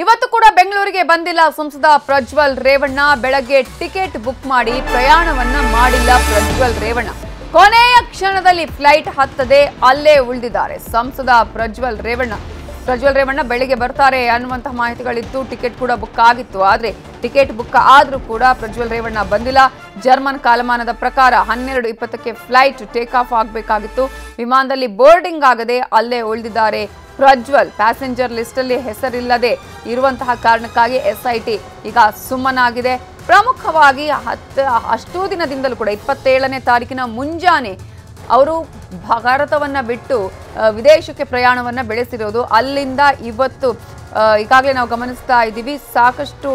ಇವತ್ತು ಕೂಡ ಬೆಂಗಳೂರಿಗೆ ಬಂದಿಲ್ಲ ಸಂಸದ ಪ್ರಜ್ವಲ್ ರೇವಣ್ಣ. ಬೆಳಗ್ಗೆ ಟಿಕೆಟ್ ಬುಕ್ ಮಾಡಿ ಪ್ರಯಾಣವನ್ನ ಮಾಡಿಲ್ಲ ಪ್ರಜ್ವಲ್ ರೇವಣ್ಣ. ಕೊನೆಯ ಕ್ಷಣದಲ್ಲಿ ಫ್ಲೈಟ್ ಹತ್ತದೆ, ಅಲ್ಲೇ ಉಳಿದಿದ್ದಾರೆ ಸಂಸದ ಪ್ರಜ್ವಲ್ ರೇವಣ್ಣ. ಪ್ರಜ್ವಲ್ ರೇವಣ್ಣ ಬೆಳಿಗ್ಗೆ ಬರ್ತಾರೆ ಅನ್ನುವಂತಹ ಮಾಹಿತಿಗಳಿತ್ತು ಟಿಕೆಟ್ ಕೂಡ ಬುಕ್ ಆಗಿತ್ತು. ಆದ್ರೆ ಟಿಕೆಟ್ ಬುಕ್ ಆದ್ರೂ ಕೂಡ ಪ್ರಜ್ವಲ್ ರೇವಣ್ಣ ಬಂದಿಲ್ಲ. ಜರ್ಮನ್ ಕಾಲಮಾನದ ಪ್ರಕಾರ ಹನ್ನೆರಡು ಇಪ್ಪತ್ತಕ್ಕೆ ಫ್ಲೈಟ್ ಟೇಕ್ ಆಫ್ ಆಗಬೇಕಾಗಿತ್ತು. ವಿಮಾನದಲ್ಲಿ ಬೋರ್ಡಿಂಗ್ ಆಗದೆ ಅಲ್ಲೇ ಉಳಿದಿದ್ದಾರೆ. ಪ್ರಜ್ವಲ್ ಪ್ಯಾಸೆಂಜರ್ ಲಿಸ್ಟಲ್ಲಿ ಹೆಸರಿಲ್ಲದೆ ಇರುವಂತಹ ಕಾರಣಕ್ಕಾಗಿ ಎಸ್ಐಟಿ ಈಗ ಸುಮ್ಮನಾಗಿದೆ. ಪ್ರಮುಖವಾಗಿ ಹತ್ತು, ಅಷ್ಟೂ ದಿನದಿಂದಲೂ ಕೂಡ ಇಪ್ಪತ್ತೇಳನೇ ತಾರೀಕಿನ ಮುಂಜಾನೆ ಅವರು ಭಾರತವನ್ನ ಬಿಟ್ಟು ವಿದೇಶಕ್ಕೆ ಪ್ರಯಾಣವನ್ನ ಬೆಳೆಸಿರೋದು. ಅಲ್ಲಿಂದ ಇವತ್ತು ಈಗಾಗಲೇ ನಾವು ಗಮನಿಸ್ತಾ ಇದ್ದೀವಿ, ಸಾಕಷ್ಟು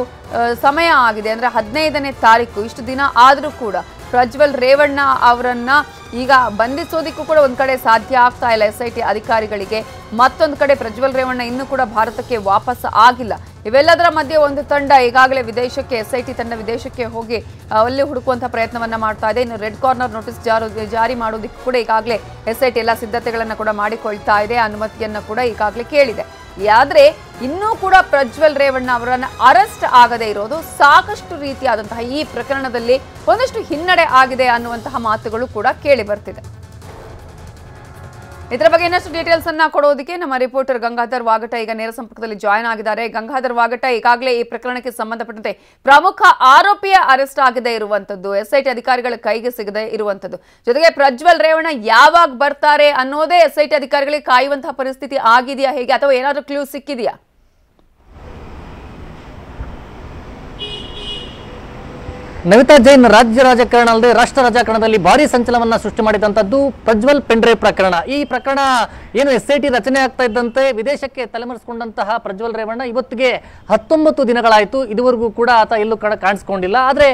ಸಮಯ ಆಗಿದೆ. ಅಂದರೆ ಹದಿನೈದನೇ ತಾರೀಕು, ಇಷ್ಟು ದಿನ ಆದರೂ ಕೂಡ ಪ್ರಜ್ವಲ್ ರೇವಣ್ಣ ಅವರನ್ನ ಈಗ ಬಂಧಿಸೋದಿಕ್ಕೂ ಕೂಡ ಒಂದು ಕಡೆ ಸಾಧ್ಯ ಆಗ್ತಾ ಇಲ್ಲ ಎಸ್ ಐ ಟಿ ಅಧಿಕಾರಿಗಳಿಗೆ. ಮತ್ತೊಂದು ಕಡೆ ಪ್ರಜ್ವಲ್ ರೇವಣ್ಣ ಇನ್ನೂ ಕೂಡ ಭಾರತಕ್ಕೆ ವಾಪಸ್ ಆಗಿಲ್ಲ. ಇವೆಲ್ಲದರ ಮಧ್ಯೆ ಒಂದು ತಂಡ ಈಗಾಗಲೇ ವಿದೇಶಕ್ಕೆ ಎಸ್ ಐ ಟಿ ತಂಡ ವಿದೇಶಕ್ಕೆ ಹೋಗಿ ಅಲ್ಲಿ ಹುಡುಕುವಂತಹ ಪ್ರಯತ್ನವನ್ನ ಮಾಡ್ತಾ ಇದೆ. ಇನ್ನು ರೆಡ್ ಕಾರ್ನರ್ ನೋಟಿಸ್ ಜಾರಿ ಮಾಡೋದಕ್ಕೆ ಕೂಡ ಈಗಾಗಲೇ ಎಸ್ ಐ ಟಿ ಎಲ್ಲ ಸಿದ್ಧತೆಗಳನ್ನು ಕೂಡ ಮಾಡಿಕೊಳ್ತಾ ಇದೆ ಅನುಮತಿಯನ್ನು ಕೂಡ ಈಗಾಗಲೇ ಕೇಳಿದೆ. ಆದ್ರೆ ಇನ್ನೂ ಕೂಡ ಪ್ರಜ್ವಲ್ ರೇವಣ್ಣ ಅವರನ್ನ ಅರೆಸ್ಟ್ ಆಗದೆ ಇರೋದು ಸಾಕಷ್ಟು ರೀತಿಯಾದಂತಹ ಈ ಪ್ರಕರಣದಲ್ಲಿ ಒಂದಷ್ಟು ಹಿನ್ನಡೆ ಆಗಿದೆ ಅನ್ನುವಂತಹ ಮಾತುಗಳು ಕೂಡ ಕೇಳಿ ಬರ್ತಿದೆ. ಇದರ ಬಗ್ಗೆ ಇನ್ನಷ್ಟು ಡೀಟೇಲ್ಸ್ ಅನ್ನ ಕೊಡೋದಕ್ಕೆ ನಮ್ಮ ರಿಪೋರ್ಟರ್ ಗಂಗಾಧರ್ ವಾಗಟ ಈಗ ನೇರ ಸಂಪರ್ಕದಲ್ಲಿ ಜಾಯ್ನ್ ಆಗಿದ್ದಾರೆ. ಗಂಗಾಧರ್ ವಾಗಟ ಈಗಾಗಲೇ ಈ ಪ್ರಕರಣಕ್ಕೆ ಸಂಬಂಧಪಟ್ಟಂತೆ ಪ್ರಮುಖ ಆರೋಪಿಯ ಅರೆಸ್ಟ್ ಆಗದೆ ಇರುವಂತದ್ದು ಎಸ್ಐಟಿ ಅಧಿಕಾರಿಗಳ ಕೈಗೆ ಸಿಗದೆ ಇರುವಂತದ್ದು ಜೊತೆಗೆ ಪ್ರಜ್ವಲ್ ರೇವಣ್ಣ ಯಾವಾಗ ಬರ್ತಾರೆ ಅನ್ನೋದೇ ಎಸ್ಐಟಿ ಅಧಿಕಾರಿಗಳಿಗೆ ಕಾಯುವಂತಹ ಪರಿಸ್ಥಿತಿ ಆಗಿದೆಯಾ ಹೇಗೆ? ಅಥವಾ ಏನಾದರೂ ಕ್ಲೂ ಸಿಕ್ಕಿದೆಯಾ? ನವಿತಾ ಜೈನ್ ರಾಜ್ಯ ರಾಜಕಾರಣ ಅಲ್ಲದೆ ರಾಷ್ಟ್ರ ರಾಜಕಾರಣದಲ್ಲಿ ಭಾರಿ ಸಂಚಲನವನ್ನ ಸೃಷ್ಟಿ ಮಾಡಿದಂಥದ್ದು ಪ್ರಜ್ವಲ್ ಪೆಂಡ್ರೆ ಪ್ರಕರಣ. ಈ ಪ್ರಕರಣ ಏನು ಎಸ್ ಐ ಟಿ ರಚನೆ ಆಗ್ತಾ ಇದ್ದಂತೆ ವಿದೇಶಕ್ಕೆ ತಲೆಮರೆಸಿಕೊಂಡಂತಹ ಪ್ರಜ್ವಲ್ ರೇವಣ್ಣ ಇವತ್ತಿಗೆ ಹತ್ತೊಂಬತ್ತು ದಿನಗಳಾಯಿತು. ಇದುವರೆಗೂ ಕೂಡ ಆತ ಎಲ್ಲೂ ಕಡೆ ಕಾಣಿಸ್ಕೊಂಡಿಲ್ಲ. ಆದರೆ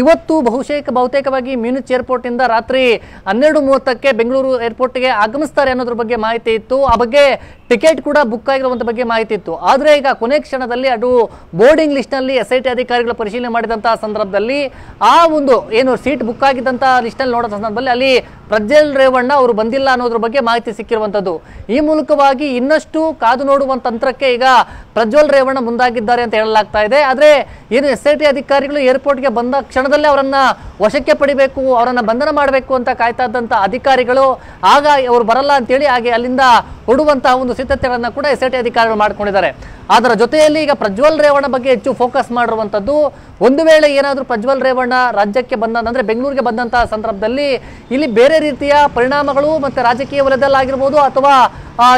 ಇವತ್ತು ಬಹುಶೇಕ ಬಹುತೇಕವಾಗಿ ಮ್ಯೂನಿಚ್ ಏರ್ಪೋರ್ಟಿಂದ ರಾತ್ರಿ ಹನ್ನೆರಡು ಮೂವತ್ತಕ್ಕೆ ಬೆಂಗಳೂರು ಏರ್ಪೋರ್ಟ್ಗೆ ಆಗಮಿಸ್ತಾರೆ ಅನ್ನೋದ್ರ ಬಗ್ಗೆ ಮಾಹಿತಿ ಇತ್ತು. ಆ ಬಗ್ಗೆ ಟಿಕೆಟ್ ಕೂಡ ಬುಕ್ ಆಗಿರುವಂತ ಬಗ್ಗೆ ಮಾಹಿತಿ ಇತ್ತು. ಆದರೆ ಈಗ ಕೊನೆ ಕ್ಷಣದಲ್ಲಿ ಅದು ಬೋರ್ಡಿಂಗ್ ಲಿಸ್ಟ್ನಲ್ಲಿ ಎಸ್ ಐ ಟಿ ಅಧಿಕಾರಿಗಳು ಪರಿಶೀಲನೆ ಮಾಡಿದಂತಹ ಸಂದರ್ಭದಲ್ಲಿ ಆ ಒಂದು ಏನು ಸೀಟ್ ಬುಕ್ ಆಗಿದ್ದಂಥ ಲಿಸ್ಟಲ್ಲಿ ನೋಡೋ ಸಂದರ್ಭದಲ್ಲಿ ಅಲ್ಲಿ ಪ್ರಜ್ವಲ್ ರೇವಣ್ಣ ಅವರು ಬಂದಿಲ್ಲ ಅನ್ನೋದ್ರ ಬಗ್ಗೆ ಮಾಹಿತಿ ಸಿಕ್ಕಿರುವಂಥದ್ದು ಈ ಮೂಲಕವಾಗಿ ಇನ್ನಷ್ಟು ಕಾದು ನೋಡುವ ತಂತ್ರಕ್ಕೆ ಈಗ ಪ್ರಜ್ವಲ್ ರೇವಣ್ಣ ಮುಂದಾಗಿದ್ದಾರೆ ಅಂತ ಹೇಳಲಾಗ್ತಾ ಇದೆ. ಆದರೆ ಏನು ಎಸ್ ಐ ಟಿ ಅಧಿಕಾರಿಗಳು ಏರ್ಪೋರ್ಟ್ಗೆ ಬಂದ ಕ್ಷಣದಲ್ಲೇ ಅವರನ್ನ ವಶಕ್ಕೆ ಪಡಿಬೇಕು, ಅವರನ್ನ ಬಂಧನ ಮಾಡಬೇಕು ಅಂತ ಕಾಯ್ತಾ ಇದ್ದಂಥ ಅಧಿಕಾರಿಗಳು ಆಗ ಅವರು ಬರಲ್ಲ ಅಂತೇಳಿ ಹಾಗೆ ಅಲ್ಲಿಂದ ಹೊಡುವಂತಹ ಒಂದು ಸಿದ್ಧತೆಗಳನ್ನ ಕೂಡ ಎಸ್ ಐ ಟಿ ಅಧಿಕಾರಿಗಳು ಮಾಡ್ಕೊಂಡಿದ್ದಾರೆ. ಅದರ ಜೊತೆಯಲ್ಲಿ ಈಗ ಪ್ರಜ್ವಲ್ ರೇವಣ್ಣ ಬಗ್ಗೆ ಹೆಚ್ಚು ಫೋಕಸ್ ಮಾಡಿರುವಂಥದ್ದು ಒಂದು ವೇಳೆ ಏನಾದರೂ ಪ್ರಜ್ವಲ್ ರೇವಣ್ಣ ರಾಜ್ಯಕ್ಕೆ ಬಂದ ಅಂದ್ರೆ ಬೆಂಗಳೂರಿಗೆ ಬಂದಂತಹ ಸಂದರ್ಭದಲ್ಲಿ ಇಲ್ಲಿ ಬೇರೆ ರೀತಿಯ ಪರಿಣಾಮಗಳು ಮತ್ತೆ ರಾಜಕೀಯ ವಲಯದಲ್ಲಾಗಿರ್ಬೋದು ಅಥವಾ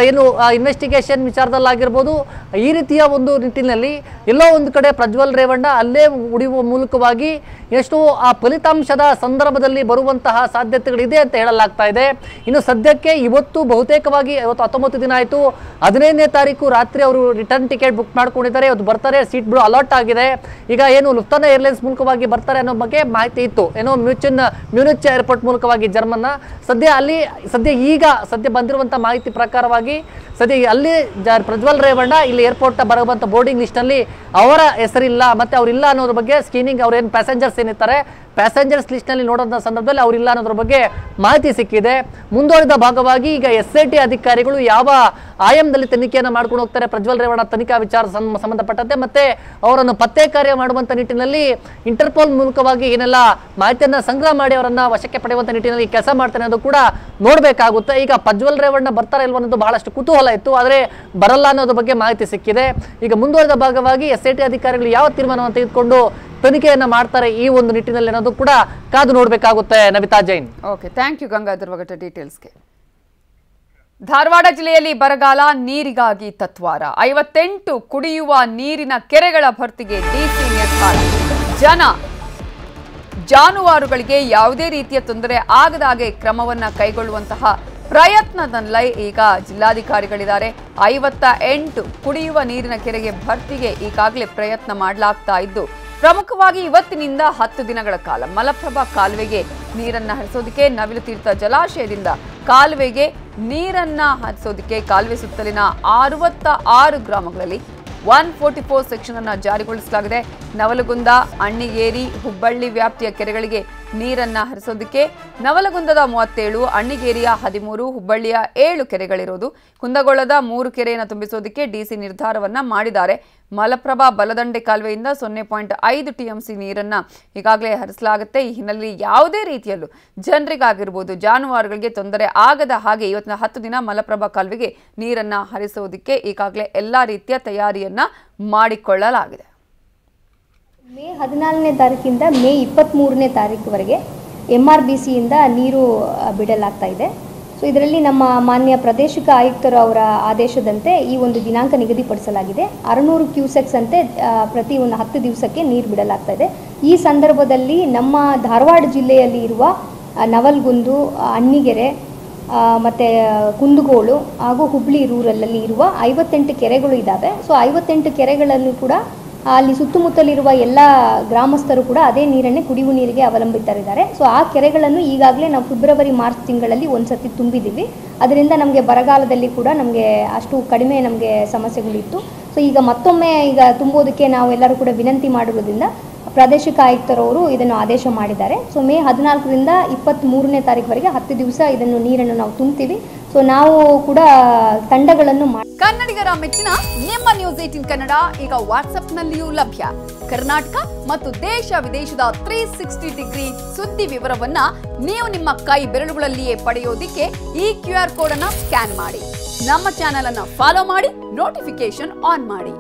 ಏನು ಇನ್ವೆಸ್ಟಿಗೇಷನ್ ವಿಚಾರದಲ್ಲಾಗಿರ್ಬೋದು, ಈ ರೀತಿಯ ಒಂದು ನಿಟ್ಟಿನಲ್ಲಿ ಎಲ್ಲೋ ಒಂದು ಕಡೆ ಪ್ರಜ್ವಲ್ ರೇವಣ್ಣ ಅಲ್ಲೇ ಉಳಿಯುವ ಮೂಲಕವಾಗಿ ಎಷ್ಟು, ಆ, ಫಲಿತಾಂಶದ ಸಂದರ್ಭದಲ್ಲಿ ಬರುವಂತಹ ಸಾಧ್ಯತೆಗಳಿದೆ ಅಂತ ಹೇಳಲಾಗ್ತಾ ಇದೆ. ಇನ್ನು ಸದ್ಯಕ್ಕೆ ಇವತ್ತು ಬಹುತೇಕವಾಗಿ ಇವತ್ತು ಹತ್ತೊಂಬತ್ತು ದಿನ ಆಯಿತು. ಹದಿನೈದನೇ ತಾರೀಕು ರಾತ್ರಿ ಅವರು ರಿಟರ್ನ್ ಟಿಕೆಟ್ ಬುಕ್ ಮಾಡ್ಕೊಂಡಿದ್ದಾರೆ. ಇವತ್ತು ಬರ್ತಾರೆ ಸೀಟ್ಗಳು ಅಲಾಟ್ ಆಗಿದೆ. ಈಗ ಏನು ಲುಫ್ತಾನ ಏರ್ಲೈನ್ಸ್ ಮೂಲಕವಾಗಿ ಬರ್ತಾರೆ ಅನ್ನೋ ಬಗ್ಗೆ ಮಾಹಿತಿ ಇತ್ತು. ಏನೋ ಮ್ಯೂಚನ್ ಮ್ಯೂನಿಚ್ ಏರ್ಪೋರ್ಟ್ ಮೂಲಕವಾಗಿ ಜರ್ಮನ್ನ. ಸದ್ಯ ಅಲ್ಲಿ, ಸದ್ಯ ಈಗ ಸದ್ಯ ಬಂದಿರುವಂಥ ಮಾಹಿತಿ ಪ್ರಕಾರವಾಗಿ ಸದ್ಯ ಅಲ್ಲಿ ಪ್ರಜ್ವಲ್ ರೇವಣ್ಣ ಇಲ್ಲಿ ಏರ್ಪೋರ್ಟ್ ಬರುವಂಥ ಬೋರ್ಡಿಂಗ್ ಲಿಸ್ಟ್ನಲ್ಲಿ ಅವರ ಹೆಸರಿಲ್ಲ, ಮತ್ತೆ ಅವರಿಲ್ಲ ಅನ್ನೋದ್ರ ಬಗ್ಗೆ ಸ್ಕ್ರೀನಿಂಗ್ ಅವ್ರೇನು ಪ್ಯಾಸೆಂಜರ್ಸ್ ಏನಿರ್ತಾರೆ ಪ್ಯಾಸೆಂಜರ್ಸ್ ಲಿಸ್ಟ್ನಲ್ಲಿ ನೋಡೋದ ಸಂದರ್ಭದಲ್ಲಿ ಅವರಿಲ್ಲ ಅನ್ನೋದ್ರ ಬಗ್ಗೆ ಮಾಹಿತಿ ಸಿಕ್ಕಿದೆ. ಮುಂದುವರಿದ ಭಾಗವಾಗಿ ಈಗ ಎಸ್ ಐ ಟಿ ಅಧಿಕಾರಿಗಳು ಯಾವ ಆಯಾಮದಲ್ಲಿ ತನಿಖೆಯನ್ನು ಮಾಡ್ಕೊಂಡು ಹೋಗ್ತಾರೆ, ಪ್ರಜ್ವಲ್ ರೇವಣ್ಣ ತನಿಖಾ ವಿಚಾರ ಸಂಬಂಧಪಟ್ಟಂತೆ ಮತ್ತೆ ಅವರನ್ನು ಪತ್ತೆ ಕಾರ್ಯ ಮಾಡುವಂಥ ನಿಟ್ಟಿನಲ್ಲಿ ಇಂಟರ್ಪೋಲ್ ಮೂಲಕವಾಗಿ ಏನೆಲ್ಲ ಮಾಹಿತಿಯನ್ನು ಸಂಗ್ರಹ ಮಾಡಿ ಅವರನ್ನು ವಶಕ್ಕೆ ಪಡೆಯುವಂಥ ನಿಟ್ಟಿನಲ್ಲಿ ಕೆಲಸ ಮಾಡ್ತಾನೆ ಅನ್ನೋದು ಕೂಡ ನೋಡಬೇಕಾಗುತ್ತೆ. ಈಗ ಪ್ರಜ್ವಲ್ ರೇವಣ್ಣ ಬರ್ತಾರೆ ಇಲ್ವ ಅನ್ನೋದು ಬಹಳಷ್ಟು ಕುತೂಹಲ ಇತ್ತು, ಆದರೆ ಬರಲ್ಲ ಅನ್ನೋದ್ರ ಬಗ್ಗೆ ಮಾಹಿತಿ ಸಿಕ್ಕಿದೆ. ಈಗ ಮುಂದುವರಿದ ಭಾಗವಾಗಿ ಎಸ್ ಐ ಟಿ ಅಧಿಕಾರಿಗಳು ಯಾವ ತೀರ್ಮಾನವನ್ನು ತೆಗೆದುಕೊಂಡು ತನಿಖೆಯನ್ನ ಮಾಡ್ತಾರೆ ಈ ಒಂದು ನಿಟ್ಟಿನಲ್ಲಿ ಅನ್ನೋದು ಕೂಡ ಕಾದು ನೋಡಬೇಕಾಗುತ್ತೆ Navita Jain. Okay thank you Gangadhar Vagata ಡೀಟೇಲ್ಸ್ಗೆ Dharwad ಜಿಲ್ಲೆಯಲ್ಲಿ ಬರಗಾಲ ನೀರಿಗಾಗಿ ತತ್ವಾರ. ಐವತ್ತೆಂಟು ಕುಡಿಯುವ ನೀರಿನ ಕೆರೆಗಳ ಭರ್ತಿಗೆ ಡಿಸಿ ನಿರ್ಧಾರ. ಜನ, ಜಾನುವಾರುಗಳಿಗೆ ಯಾವುದೇ ರೀತಿಯ ತೊಂದರೆ ಆಗದಾಗೆ ಕ್ರಮವನ್ನ ಕೈಗೊಳ್ಳುವಂತಹ ಪ್ರಯತ್ನದಲ್ಲೇ ಈಗ ಜಿಲ್ಲಾಧಿಕಾರಿಗಳಿದ್ದಾರೆ. ಐವತ್ತ ಎಂಟು ಕುಡಿಯುವ ನೀರಿನ ಕೆರೆಗೆ ಭರ್ತಿಗೆ ಈಗಾಗಲೇ ಪ್ರಯತ್ನ ಮಾಡಲಾಗ್ತಾ ಇದ್ದು ಪ್ರಮುಖವಾಗಿ ಇವತ್ತಿನಿಂದ ಹತ್ತು ದಿನಗಳ ಕಾಲ ಮಲಪ್ರಭಾ ಕಾಲುವೆಗೆ ನೀರನ್ನ ಹರಿಸೋದಕ್ಕೆ ನವಿಲು ತೀರ್ಥ ಜಲಾಶಯದಿಂದ ಕಾಲುವೆಗೆ ನೀರನ್ನ ಹರಿಸೋದಕ್ಕೆ ಕಾಲುವೆ ಸುತ್ತಲಿನ ಅರವತ್ತ ಆರು ಗ್ರಾಮಗಳಲ್ಲಿ ಒನ್ ಫೋರ್ಟಿ ಫೋರ್ ಸೆಕ್ಷನ್ ಅನ್ನು ಜಾರಿಗೊಳಿಸಲಾಗಿದೆ. ನವಲಗುಂದ, ಅಣ್ಣಿಗೇರಿ, ಹುಬ್ಬಳ್ಳಿ ವ್ಯಾಪ್ತಿಯ ಕೆರೆಗಳಿಗೆ ನೀರನ್ನ ಹರಿಸೋದಕ್ಕೆ ನವಲಗುಂದದ ಮೂವತ್ತೇಳು, ಅಣ್ಣಿಗೇರಿಯ ಹದಿಮೂರು, ಹುಬ್ಬಳ್ಳಿಯ ಏಳು ಕೆರೆಗಳಿರೋದು ಕುಂದಗೋಳದ ಮೂರು ಕೆರೆಯನ್ನು ತುಂಬಿಸೋದಕ್ಕೆ ಡಿಸಿ ನಿರ್ಧಾರವನ್ನ ಮಾಡಿದ್ದಾರೆ. ಮಲಪ್ರಭಾ ಬಲದಂಡೆ ಕಾಲುವೆಯಿಂದ ಸೊನ್ನೆ ಪಾಯಿಂಟ್ ಐದು ಟಿಎಂಸಿ ನೀರನ್ನ ಈಗಾಗಲೇ ಹರಿಸಲಾಗುತ್ತೆ. ಈ ಹಿನ್ನೆಲೆಯಲ್ಲಿ ಯಾವುದೇ ರೀತಿಯಲ್ಲೂ ಜನರಿಗಾಗಿರ್ಬೋದು, ಜಾನುವಾರುಗಳಿಗೆ ತೊಂದರೆ ಆಗದ ಹಾಗೆ ಇವತ್ತಿನ ಹತ್ತು ದಿನ ಮಲಪ್ರಭಾ ಕಾಲುವೆಗೆ ನೀರನ್ನ ಹರಿಸೋದಕ್ಕೆ ಈಗಾಗಲೇ ಎಲ್ಲ ರೀತಿಯ ತಯಾರಿಯನ್ನ ಮಾಡಿಕೊಳ್ಳಲಾಗಿದೆ. ಹದಿನಾಲ್ಕನೇ ತಾರೀಕಿಂದ ಮೇ ಇಪ್ಪತ್ತ್ಮೂರನೇ ತಾರೀಕುವರೆಗೆ ಎಂ ಆರ್ ಬಿ ಸಿಯಿಂದ ನೀರು ಬಿಡಲಾಗ್ತಾ ಇದೆ. ಸೊ ಇದರಲ್ಲಿ ನಮ್ಮ ಮಾನ್ಯ ಪ್ರಾದೇಶಿಕ ಆಯುಕ್ತರು ಅವರ ಆದೇಶದಂತೆ ಈ ಒಂದು ದಿನಾಂಕ ನಿಗದಿಪಡಿಸಲಾಗಿದೆ. ಅರುನೂರು ಕ್ಯೂಸೆಕ್ಸ್ ಅಂತೆ ಪ್ರತಿ ಒಂದು ಹತ್ತು ದಿವಸಕ್ಕೆ ನೀರು ಬಿಡಲಾಗ್ತಾ ಇದೆ. ಈ ಸಂದರ್ಭದಲ್ಲಿ ನಮ್ಮ ಧಾರವಾಡ ಜಿಲ್ಲೆಯಲ್ಲಿ ಇರುವ ನವಲ್ಗುಂದು ಅಣ್ಣಿಗೆರೆ ಮತ್ತು, ಕುಂದಗೋಳು ಹಾಗೂ ಹುಬ್ಳಿ ರೂರಲಲ್ಲಿ ಇರುವ ಐವತ್ತೆಂಟು ಕೆರೆಗಳು ಇದ್ದಾವೆ ಸೊ ಐವತ್ತೆಂಟು ಕೆರೆಗಳನ್ನು ಕೂಡ ಅಲ್ಲಿ ಸುತ್ತಮುತ್ತಲಿರುವ ಎಲ್ಲ ಗ್ರಾಮಸ್ಥರು ಕೂಡ ಅದೇ ನೀರನ್ನೇ ಕುಡಿಯುವ ನೀರಿಗೆ ಅವಲಂಬಿತರಿದ್ದಾರೆ. ಸೊ ಆ ಕೆರೆಗಳನ್ನು ಈಗಾಗಲೇ ನಾವು ಫೆಬ್ರವರಿ, ಮಾರ್ಚ್ ತಿಂಗಳಲ್ಲಿ ಒಂದ್ಸತಿ ತುಂಬಿದ್ದೀವಿ. ಅದರಿಂದ ನಮಗೆ ಬರಗಾಲದಲ್ಲಿ ಕೂಡ ನಮಗೆ ಅಷ್ಟು ಕಡಿಮೆ ನಮಗೆ ಸಮಸ್ಯೆಗಳಿತ್ತು. ಸೊ ಈಗ ಮತ್ತೊಮ್ಮೆ ಈಗ ತುಂಬೋದಕ್ಕೆ ನಾವೆಲ್ಲರೂ ಕೂಡ ವಿನಂತಿ ಮಾಡಿರೋದ್ರಿಂದ ಪ್ರಾದೇಶಿಕ ಆಯುಕ್ತರವರು ಇದನ್ನು ಆದೇಶ ಮಾಡಿದ್ದಾರೆ. ಸೊ ಮೇ ಹದಿನಾಲ್ಕರಿಂದ ಇಪ್ಪತ್ತ್ಮೂರನೇ ತಾರೀಕುವರೆಗೆ ಹತ್ತು ದಿವಸ ಇದನ್ನು ನೀರನ್ನು ನಾವು ತುಂಬ್ತೀವಿ. ಸೊ ನಾವು ಕೂಡ ತಂಡಗಳನ್ನು ಕನ್ನಡಿಗರ ಮೆಚ್ಚಿನ ನಿಮ್ಮ ನ್ಯೂಸ್ ಏಟಿನ್ ಕನ್ನಡ ಈಗ ವಾಟ್ಸ್ಆಪ್ನಲ್ಲಿಯೂ ಲಭ್ಯ. ಕರ್ನಾಟಕ ಮತ್ತು ದೇಶ ವಿದೇಶದ ತ್ರೀ ಸಿಕ್ಸ್ಟಿ ಡಿಗ್ರಿ ಸುದ್ದಿ ವಿವರವನ್ನ ನೀವು ನಿಮ್ಮ ಕೈ ಬೆರಳುಗಳಲ್ಲಿಯೇ ಪಡೆಯೋದಿಕ್ಕೆ ಈ ಕ್ಯೂ ಆರ್ ಕೋಡ್ ಅನ್ನ ಸ್ಕ್ಯಾನ್ ಮಾಡಿ. ನಮ್ಮ ಚಾನೆಲ್ ಅನ್ನ ಫಾಲೋ ಮಾಡಿ ನೋಟಿಫಿಕೇಶನ್ ಆನ್ ಮಾಡಿ.